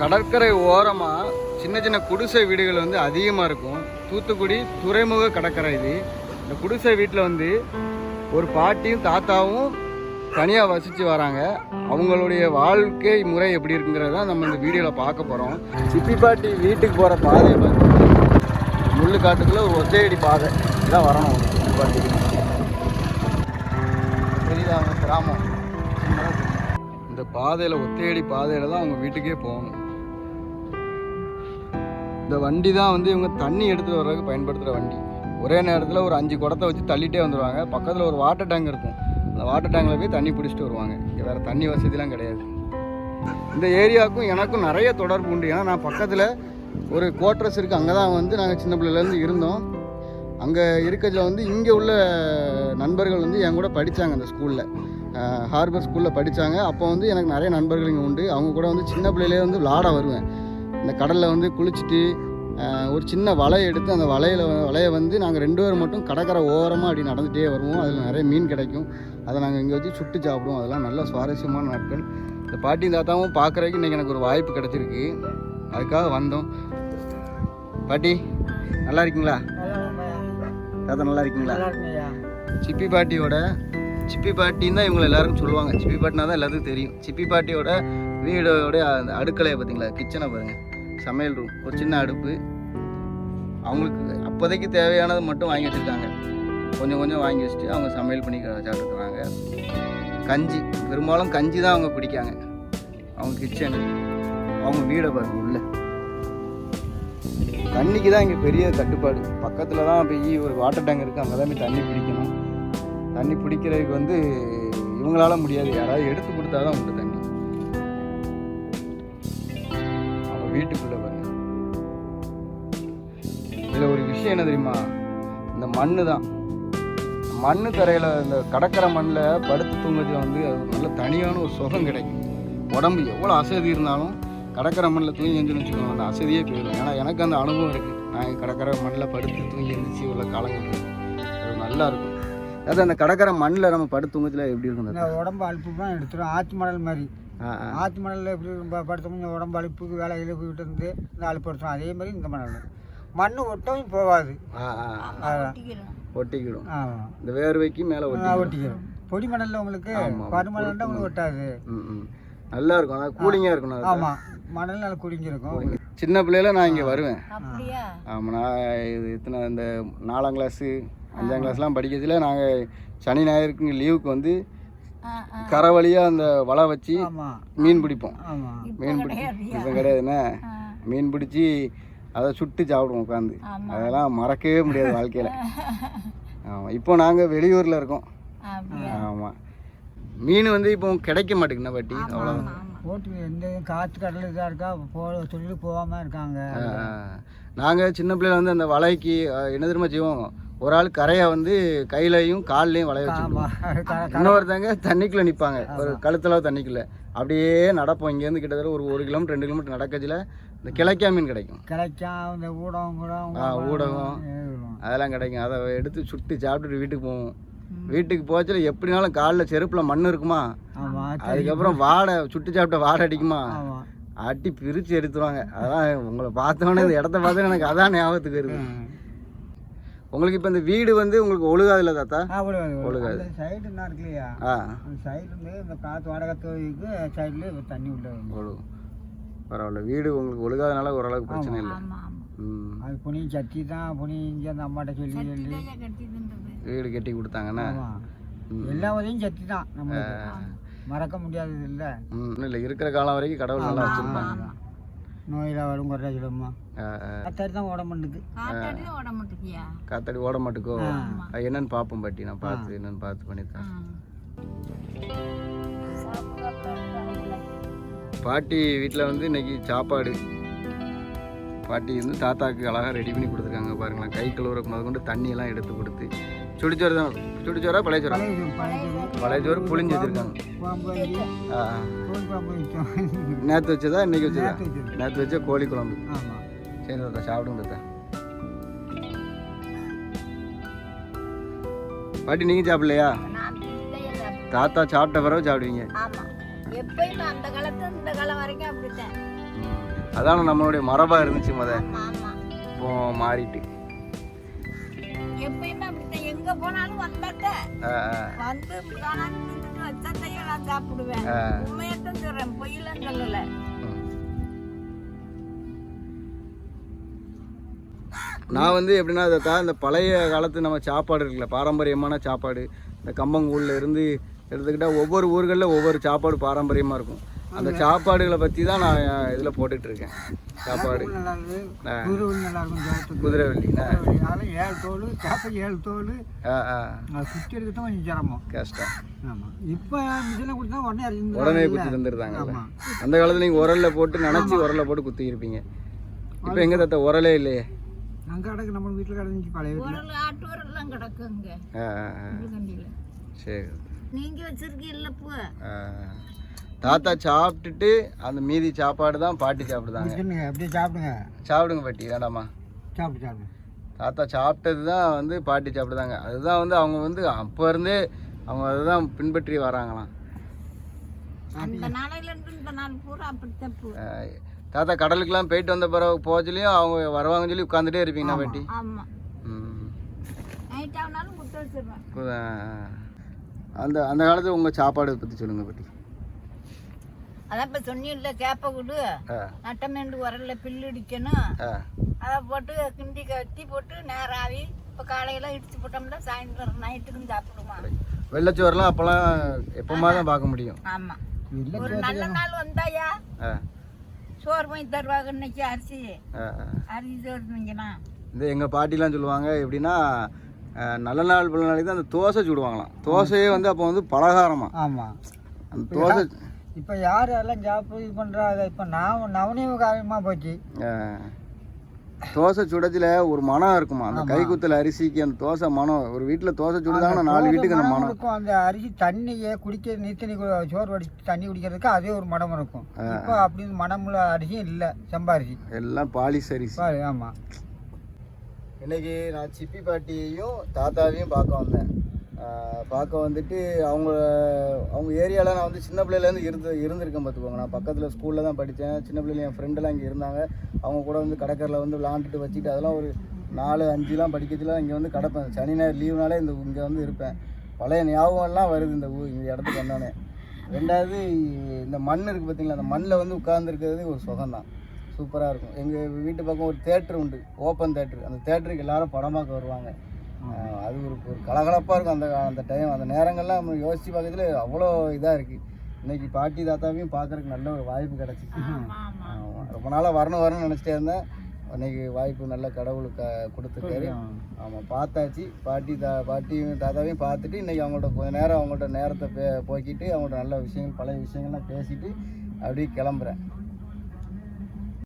கடற்கரை ஓரமாக சின்ன சின்ன குடிசை வீடுகள் வந்து அதிகமாக இருக்கும். தூத்துக்குடி துறைமுக கடற்கரை இது. இந்த குடிசை வீட்டில் வந்து ஒரு பாட்டியும் தாத்தாவும் தனியாக வசித்து வராங்க. அவங்களுடைய வாழ்க்கை முறை எப்படி இருக்குங்கிறத நம்ம இந்த வீடியோவில் பார்க்க போகிறோம் சிப்பி பாட்டி வீட்டுக்கு போகிற பாதையை பார்த்து முள்ளு காட்டுக்குள்ளே ஒரு ஒத்தையடி பாதை. இதான் வரணும் சிப்பி பாட்டிக்கு கிராமம்? இந்த பாதையில் ஒத்தையடி பாதையில் தான் அவங்க வீட்டுக்கே போகணும். இந்த வண்டி தான் வந்து இவங்க தண்ணி எடுத்துகிட்டு வர்றதுக்கு பயன்படுத்துகிற வண்டி. ஒரே நேரத்தில் ஒரு அஞ்சு குடத்தை வச்சு தள்ளிட்டே வந்துடுவாங்க பக்கத்தில் ஒரு வாட்டர் டேங்க் இருக்கும். அந்த வாட்டர் டேங்கில் போய் தண்ணி பிடிச்சிட்டு வருவாங்க. இங்கே வேறு தண்ணி வசதிலாம் கிடையாது. இந்த ஏரியாவுக்கும் எனக்கும் நிறைய தொடர்பு உண்டு. ஏன்னா நான் பக்கத்தில் ஒரு குவார்ட்ரஸ் இருக்குது அங்கே தான் வந்து நாங்கள் சின்ன பிள்ளையிலேருந்து இருந்தோம். அங்கே இருக்கிறதுல வந்து இங்கே உள்ள நண்பர்கள் வந்து என் கூட படித்தாங்க அந்த ஸ்கூலில் ஹார்பர் ஸ்கூலில் படித்தாங்க அப்போ வந்து எனக்கு நிறைய நண்பர்கள் இங்கே உண்டு. அவங்க கூட வந்து சின்ன பிள்ளையிலே வந்து விளாட வருவேன். இந்த கடலில் வந்து குளிச்சுட்டு ஒரு சின்ன வலையை எடுத்து அந்த வலையில் வலையை வந்து நாங்கள் ரெண்டு பேரும் மட்டும் கடற்கரை ஓரமாக அப்படி நடந்துகிட்டே வருவோம். அதில் நிறைய மீன் கிடைக்கும். அதை நாங்கள் இங்கே வச்சு சுட்டு சாப்பிடுவோம். அதெல்லாம் நல்ல சுவாரஸ்யமான நாட்கள். இந்த பாட்டி தாத்தாவும் பார்க்குறதுக்கு இன்றைக்கி எனக்கு ஒரு வாய்ப்பு கிடச்சிருக்கு. அதுக்காக வந்தோம். பாட்டி நல்லா இருக்கீங்களா? தாத்தா நல்லா இருக்கீங்களா? சிப்பி பாட்டியோட சிப்பி பாட்டின்னு தான் இவங்களை எல்லாருக்கும் சொல்லுவாங்க. சிப்பி பாட்டினா தான் எல்லாத்துக்கும் தெரியும். சிப்பி பாட்டியோட வீடோட அந்த அடுக்கலையை பார்த்தீங்களா? கிச்சனை பாருங்கள் சமையல் ரூம் ஒரு சின்ன அடுப்பு. அவங்களுக்கு அப்போதைக்கு தேவையானது மட்டும் வாங்கி வச்சுருக்காங்க. கொஞ்சம் கொஞ்சம் வாங்கி வச்சுட்டு அவங்க சமையல் பண்ணி சாப்பிட்டுக்கிறாங்க கஞ்சி. பெரும்பாலும் கஞ்சி தான் அவங்க பிடிக்காங்க அவங்க கிச்சனு. அவங்க வீடை பாருங்க உள்ள. தண்ணிக்கு தான் இங்கே பெரிய தட்டுப்பாடு. பக்கத்தில் தான் போய் ஒரு வாட்டர் டேங்க் இருக்குது அங்கே தான் போய் தண்ணி பிடிக்கணும். தண்ணி பிடிக்கிறதுக்கு வந்து இவங்களால முடியாது. யாராவது எடுத்து கொடுத்தா தான் உண்டு வீட்டுக்குள்ளே பாருங்க இதில் ஒரு விஷயம் என்ன தெரியுமா? இந்த மண்ணு தான் மண் தரையில் இந்த கடற்கரை மண்ணில் படுத்து தூங்குறதுல வந்து அது நல்ல தனியான ஒரு சுகம் கிடைக்கும். உடம்பு எவ்வளோ அசதி இருந்தாலும் கடற்கரை மண்ணில் தூங்கி எழுந்துன்னு வச்சுக்கோங்க. அந்த அசதியே போயிடும். ஏன்னா எனக்கு அந்த அனுபவம் இருக்குது நான் கடற்கரை மண்ணில் படுத்து தூங்கி எழுந்துச்சு உள்ள காலங்கள் அது நல்லா இருக்கும். அதாவது அந்த கடற்கரை மண்ணில் நம்ம படுத்து தூங்கத்தில் எப்படி இருக்கும் உடம்பு அழுப்பு தான் எடுத்துரும். ஆற்று மணல் மாதிரி. ஆற்று மணலில் எப்படி படுத்தோம் இந்த உடம்பு அழுப்புக்கு வேலை இழுப்புக்கிட்டு இருந்து இந்த அழுப்பு எடுத்துரும் அதே மாதிரி இந்த மணல். மண் ஒட்டவும் போகாது. ஆ ஆ. அதான். ஒட்டிக்கிடும். இந்த வேர்வைக்கு மேலே ஒட்டி ஒட்டிக்கிறோம் பொடி மணலில் உங்களுக்கு ஆமா. பருமணல் உங்களுக்கு ஒட்டாது. நல்லா இருக்கும். அதாவது கூலிங்காக இருக்கணும் அது. ஆமாம் மணல் நல்லா குடிங்கிருக்கும் சின்ன பிள்ளையில நான் இங்கே வருவேன். அப்படியா? ஆமாம் நான் இது இத்தனை இந்த நாலாம் கிளாஸு அஞ்சாம் கிளாஸ்லாம் படிக்கிறதுல நாங்கள் சனி ஞாயிறுக்கு லீவுக்கு வந்து. கரை வழியாக அந்த வலை வச்சு மீன் பிடிப்போம். மீன் பிடிச்சி. இப்போ கிடையாதுண்ணே மீன் பிடிச்சி அதை சுட்டு சாப்பிடுவோம் உட்காந்து. அதெல்லாம் மறக்கவே முடியாது வாழ்க்கையில். ஆமாம் இப்போ நாங்கள் வெளியூரில் இருக்கோம். ஆமாம் மீன் வந்து இப்போ கிடைக்க மாட்டேங்குதுண்ணா பாட்டி. போட்டு எந்த காற்று கடல் இதாக இருக்கா போ சொல்லி போகாமல் இருக்காங்க. நாங்கள் சின்ன பிள்ளைல வந்து அந்த வலைக்கு என்ன தெரியுமா செய்வோம்? ஒரு ஆள் கரையை வந்து கையிலையும் கால்லையும் வச்சுருவோம் ஆமாம் இன்னொருத்தங்க தண்ணிக்குள்ளே நிற்பாங்க ஒரு கழுத்தளவு தண்ணிக்குள்ளே. அப்படியே நடப்போம். இங்கேருந்து கிட்டத்தட்ட ஒரு ஒரு கிலோமீட்டர் ரெண்டு கிலோமீட்டர் நடக்கச்சில் இந்த கிழக்கா மீன் கிடைக்கும். கிடைக்காம இந்த ஊடகம் ஆ, ஊடகம். அதெல்லாம் கிடைக்கும். அதை எடுத்து சுட்டு சாப்பிட்டுட்டு வீட்டுக்கு போவோம். வீட்டுக்கு போச்சுல எப்படினாலும் காலில் செருப்பில் மண் இருக்குமா? அதுக்கப்புறம் வாடை சுட்டு சாப்பிட்ட வாடை அடிக்குமா? அட்டி பிரித்து எடுத்துருவாங்க. அதான் உங்களை பார்த்தோன்னே இந்த இடத்த பார்த்து எனக்கு அதான் ஞாபகத்துக்கு வருது. உங்களுக்கு இப்போ இந்த வீடு வந்து உங்களுக்கு ஒழுகாதுல்ல தாத்தா? ஒழுகாது. சைடு என்ன இருக்கு இல்லையா ஆ. அந்த சைடுல இந்த காற்று வடக தொழிலுக்கு சைடுல தண்ணி உள்ள வரும். ஒழு. பரவாயில்ல. வீடு உங்களுக்கு ஒழுகாதனால ஓரளவுக்கு பிரச்சனை இல்லை. அது புனி சட்டி தான் புனி இங்கே அந்த அம்மாட்ட சொல்லி சொல்லி. வீடு கட்டி கொடுத்தாங்கன்னா. எல்லா உதவியும் சட்டி தான் நம்மளுக்கு. மறக்க முடியாதது இல்லை. இல்லை இருக்கிற காலம் வரைக்கும் கடவுள் நல்லா வச்சுருப்பாங்க. நோயில் வரும் குறையா சொல்லுமா ஆ, ஆ. கத்தாரி தான் ஓட மாட்டுக்கு காத்தாடி ஓட காத்தாடி மாட்டுக்கோ அது என்னன்னு பார்ப்போம் பாட்டி நான் பார்த்து என்னன்னு பார்த்து பண்ணித்தரேன். பாட்டி வீட்டில் வந்து இன்னைக்கு சாப்பாடு. பாட்டி வந்து தாத்தாக்கு அழகாக ரெடி பண்ணி கொடுத்துருக்காங்க பாருங்களேன். கை கழுவுறக்கு முத கொண்டு தண்ணியெல்லாம் எடுத்து கொடுத்து. சுடிச்சோறு தான். சுடிச்சோரா பழைய சோறா பழைய சோறு புளிஞ்சு வச்சுருக்காங்க. நேற்று வச்சதா இன்னைக்கு வச்சதா. நேற்று வச்ச கோழி குழம்பு. சரி தாத்தா சாப்பிடுங்க தாத்தா பாட்டி நீங்கள் சாப்பிடலையா. தாத்தா சாப்பிட்ட பிறகு சாப்பிடுவீங்க. அதான நம்மளுடைய மரபா இருந்துச்சு முத. இப்போ மாறிட்டு. எப்பயுமே எங்க போனாலும் வந்தாட்ட ஆ, ஆ. வந்து வச்சத்தையும் நான் சாப்பிடுவேன். உண்மையத்தான் சொல்றேன் பொய்யெல்லாம் சொல்லல. நான் வந்து எப்படின்னா அதை தான் இந்த பழைய காலத்து நம்ம சாப்பாடு இருக்குல்ல பாரம்பரியமான சாப்பாடு இந்த கம்பங்கூழ்ல இருந்து எடுத்துக்கிட்டால் ஒவ்வொரு ஊர்களில் ஒவ்வொரு சாப்பாடு பாரம்பரியமாக இருக்கும் அந்த சாப்பாடுகளை பற்றி தான் நான் இதில் போட்டுட்டு இருக்கேன். சாப்பாடு. குதிரைவள்ளி ஏழு தோல் சேப்பை ஏழு தோல். ஆ ஆ. அது சுற்றி தான் கொஞ்சம் சிரமம். கஷ்டம். ஆமாம் இப்போ மிஷினை கொடுத்தா உடனே உடனே குத்தி தந்துருந்தாங்கல்ல ஆமாம் அந்த காலத்தில் நீங்கள் உரல்ல போட்டு நினச்சி உரல்ல போட்டு குத்தி இருப்பீங்க. இப்போ எங்கே தத்த உரலே இல்லையே? அங்கே கிடக்கு நம்ம வீட்டில் கிடந்துச்சு பழைய வீட்டில். கிடக்குங்க சரி. நீங்க வச்சிருக்கீல்ல பூ. தாத்தா சாப்பிட்டுட்டு அந்த மீதி சாப்பாடு தான் பாட்டி சாப்பிடுதாங்க. அப்படியே சாப்பிடுங்க. சாப்பிடுங்க பாட்டி வேண்டாமா சாப்பிட்டு சாப்பிடு. தாத்தா சாப்பிட்டது தான் வந்து பாட்டி சாப்பிடுதாங்க. அதுதான் வந்து அவங்க வந்து அப்போ இருந்தே அவங்க அதுதான் பின்பற்றி வராங்களாம். தாத்தா கடலுக்கெல்லாம் போயிட்டு வந்த பிறகு போச்சுலையும் அவங்க வருவாங்கன்னு சொல்லி உட்காந்துட்டே இருப்பீங்களா பாட்டி? அந்த அந்த காலத்தில் உங்கள் சாப்பாடு பற்றி சொல்லுங்கள் பாட்டி. அதான் இப்ப சொன்னீங்கல்ல கேப்ப விடு நட்டமேண்டு உரல்ல பில்லு இடிக்கணும். அதை போட்டு கிண்டி கட்டி போட்டு நேரம் ஆவி இப்போ காலையில இடிச்சு போட்டோம்னா சாயந்தரம் நைட்டுக்கும் சாப்பிடுமா. வெள்ளச்சோறுலாம் அப்போல்லாம் எப்போமா தான் பார்க்க முடியும். ஆமா. ஒரு நல்ல நாள் வந்தாயா? சோறு போய் தருவாங்க இன்னைக்கு அரிசி. அரிசி சோறு இந்த எங்கள் பாட்டிலாம் சொல்லுவாங்க எப்படின்னா நல்ல நாள் பல நாளைக்கு தான் அந்த தோசை சுடுவாங்களாம். தோசையே வந்து அப்போ வந்து பலகாரமா. ஆமாம் அந்த தோசை இப்போ யார் எல்லாம் சாப்பிட்டு இது பண்ணுறாங்க இப்போ நான் நவனியம காரியமாக போச்சு. தோசை சுடச்சில் ஒரு மனம் இருக்குமா? அந்த கைக்குத்தல் அரிசிக்கு அந்த தோசை மனம் ஒரு வீட்டில் தோசை சுடுதாங்கன்னா நாலு வீட்டுக்கு அந்த மனம் இருக்கும். அந்த அரிசி தண்ணியை குடிக்க நீத்தனி கு- சோறு வடிச்சு தண்ணி குடிக்கிறதுக்கு அதே ஒரு மனம் இருக்கும். இப்போ அப்படின்னு மனமுள்ள அரிசியும் இல்லை செம்பாரிசி எல்லாம் பாலிஸ் அரிசி. ஆமாம் இன்னைக்கு நான் சிப்பி பாட்டியையும் தாத்தாவையும் பார்க்க வந்தேன். பார்க்க வந்துட்டு அவங்க அவங்க ஏரியாவில் நான் வந்து சின்ன பிள்ளையிலேருந்து இருந்து இருந்திருக்கேன் பார்த்துக்கோங்க. நான் பக்கத்தில் ஸ்கூலில் தான் படித்தேன். சின்ன பிள்ளைல என் ஃப்ரெண்டெல்லாம் இங்கே இருந்தாங்க. அவங்க கூட வந்து கடற்கரையில் வந்து விளாண்டுட்டு வச்சுட்டு அதெல்லாம் ஒரு நாலு அஞ்சுலாம் படிக்கிறதுலாம் இங்கே வந்து கிடப்பேன். சனி ஞாயிறு லீவுனாலே இந்த இங்கே வந்து இருப்பேன். பழைய ஞாபகம்லாம் வருது இந்த ஊர் இந்த இடத்துக்கு வந்தோடனே ரெண்டாவது இந்த மண் இருக்குது பார்த்தீங்களா? அந்த மண்ணில் வந்து உட்கார்ந்துருக்கிறது ஒரு சுகம்தான் சூப்பராக இருக்கும். எங்கள் வீட்டு பக்கம் ஒரு தேட்டர் உண்டு. ஓப்பன் தேட்டர் அந்த தேட்டருக்கு எல்லாரும் படம் பார்க்க வருவாங்க. அது ஒரு ஒரு கலகலப்பாக இருக்கும் அந்த அந்த டைம் அந்த நேரங்கள்லாம் நம்ம யோசிச்சு பார்க்கறதுல அவ்வளோ இதாக இருக்குது இன்னைக்கு பாட்டி தாத்தாவையும் பார்க்கறதுக்கு நல்ல ஒரு வாய்ப்பு கிடச்சிச்சு. ஆமா ஆமா. ஆமா. ரொம்ப நாளாக வரணும் வரணும்னு நினச்சிட்டே இருந்தேன். இன்னைக்கு வாய்ப்பு நல்ல கடவுள் க கொடுத்துருக்காரு. ஆமாம் பார்த்தாச்சு. பாட்டி தா பாட்டியும் தாத்தாவையும் பார்த்துட்டு இன்னைக்கு அவங்கள்ட்ட கொஞ்ச நேரம் அவங்கள்ட்ட நேரத்தை பே போக்கிட்டு அவங்கள்ட்ட நல்ல விஷயங்கள் பழைய விஷயங்கள்லாம் பேசிட்டு அப்படியே கிளம்புறேன்.